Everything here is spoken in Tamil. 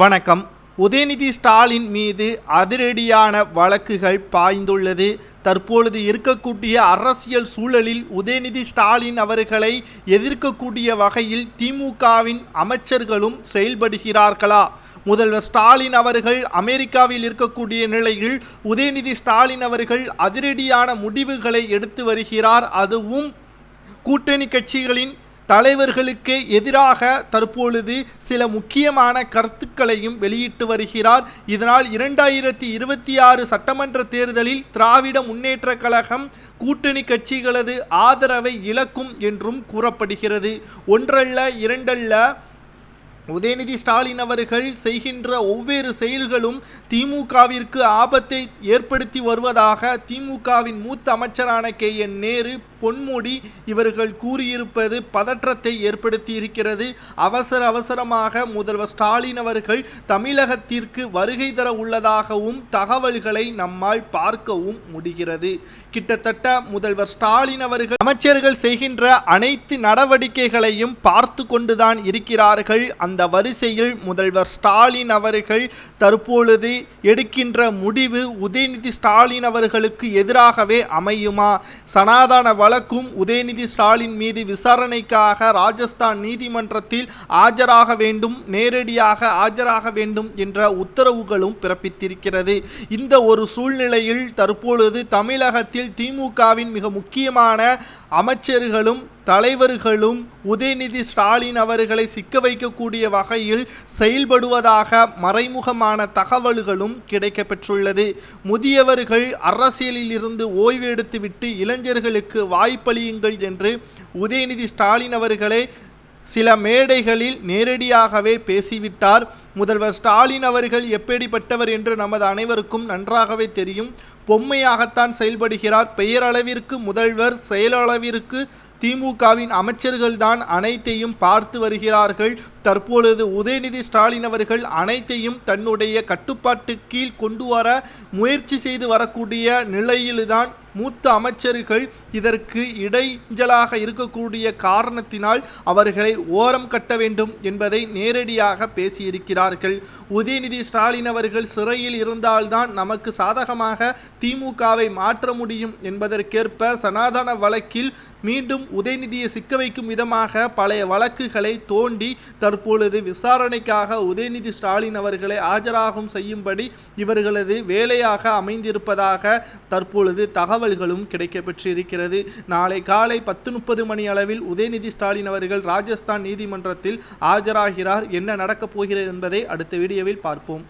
வணக்கம். உதயநிதி ஸ்டாலின் மீது அதிரடியான வழக்குகள் பாய்ந்துள்ளது. தற்பொழுது இருக்கக்கூடிய அரசியல் சூழலில் உதயநிதி ஸ்டாலின் அவர்களை எதிர்க்கக்கூடிய வகையில் திமுகவின் அமைச்சர்களும் செயல்படுகிறார்களா? முதல்வர் ஸ்டாலின் அவர்கள் அமெரிக்காவில் இருக்கக்கூடிய நிலையில் உதயநிதி ஸ்டாலின் அவர்கள் அதிரடியான முடிவுகளை எடுத்து வருகிறார். அதுவும் கூட்டணி கட்சிகளின் தலைவர்களுக்கு எதிராக தற்பொழுது சில முக்கியமான கருத்துக்களையும் வெளியிட்டு வருகிறார். இதனால் இரண்டாயிரத்தி இருபத்தி ஆறு சட்டமன்ற தேர்தலில் திராவிட முன்னேற்ற கழகம் கூட்டணி கட்சிகளது ஆதரவை இழக்கும் என்றும் கூறப்படுகிறது. ஒன்றல்ல இரண்டல்ல உதயநிதி ஸ்டாலின் அவர்கள் செய்கின்ற ஒவ்வொரு செயல்களும் திமுகவிற்கு ஆபத்தை ஏற்படுத்தி வருவதாக திமுகவின் மூத்த அமைச்சரான கே என் நேரு பொன்முடி இவர்கள் கூறியிருப்பது பதற்றத்தை ஏற்படுத்தி இருக்கிறது அவசர அவசரமாக முதல்வர் ஸ்டாலின் அவர்கள் தமிழகத்திற்கு வருகை தர உள்ளதாகவும் தகவல்களை நம்மால் பார்க்கவும் முடிகிறது. கிட்டத்தட்ட முதல்வர் ஸ்டாலின் அவர்கள் அமைச்சர்கள் செய்கின்ற அனைத்து நடவடிக்கைகளையும் பார்த்து கொண்டுதான் இருக்கிறார்கள். அந்த வரிசையில் முதல்வர் ஸ்டாலின் அவர்கள் தற்பொழுது எடுக்கின்ற முடிவு உதயநிதி ஸ்டாலின் அவர்களுக்கு எதிராகவே அமையுமா? சனாதன வழக்கும் உதயநிதி ஸ்டாலின் மீது விசாரணைக்காக ராஜஸ்தான் நீதிமன்றத்தில் ஆஜராக வேண்டும் நேரடியாக ஆஜராக வேண்டும் என்ற உத்தரவுகளும் பிறப்பித்திருக்கிறது. இந்த ஒரு சூழ்நிலையில் தற்பொழுது தமிழகத்தில் திமுகவின் மிக முக்கியமான அமைச்சர்களும் தலைவர்களும் உதயநிதி ஸ்டாலின் அவர்களை சிக்க வைக்கக்கூடிய வகையில் செயல்படுவதாக மறைமுகமான தகவல்களும் கிடைக்கப்பெற்றுள்ளது. முதியவர்கள் அரசியலில் இருந்து ஓய்வு எடுத்துவிட்டு இளைஞர்களுக்கு வாய்ப்பளியுங்கள் என்று உதயநிதி ஸ்டாலின் அவர்களை சில மேடைகளில் நேரடியாகவே பேசிவிட்டார். முதல்வர் ஸ்டாலின் அவர்கள் எப்படிப்பட்டவர் என்று நமது அனைவருக்கும் நன்றாகவே தெரியும். பொம்மையாகத்தான் செயல்படுகிறார். பெயரளவிற்கு முதல்வர் செயலளவிற்கு திமுகவின் அமைச்சர்கள்தான் அனைத்தையும் பார்த்து வருகிறார்கள். தற்பொழுது உதயநிதி ஸ்டாலின் அவர்கள் அனைத்தையும் தன்னுடைய கட்டுப்பாட்டு கீழ் கொண்டு வர முயற்சி செய்து வரக்கூடிய நிலையில்தான் மூத்த அமைச்சர்கள் இதற்கு இடைஞ்சலாக இருக்கக்கூடிய காரணத்தினால் அவர்களை ஓரம் கட்ட வேண்டும் என்பதை நேரடியாக பேசியிருக்கிறார்கள். உதயநிதி ஸ்டாலின் அவர்கள் சிறையில் இருந்தால்தான் நமக்கு சாதகமாக திமுகவை மாற்ற முடியும் என்பதற்கேற்ப சனாதன வழக்கில் மீண்டும் உதயநிதியை சிக்க வைக்கும் விதமாக பழைய வழக்குகளை தோண்டி தற்பொழுது விசாரணைக்காக உதயநிதி ஸ்டாலின் அவர்களை ஆஜராகும் செய்யும்படி இவர்களது வேலையாக அமைந்திருப்பதாக தற்பொழுது தகவல்களும் கிடைக்கப்பெற்றிருக்கிறது. நாளை காலை பத்து முப்பது மணி அளவில் உதயநிதி ஸ்டாலின் அவர்கள் ராஜஸ்தான் நீதிமன்றத்தில் ஆஜராகிறார். என்ன நடக்கப் போகிறது என்பதை அடுத்த வீடியோவில் பார்ப்போம்.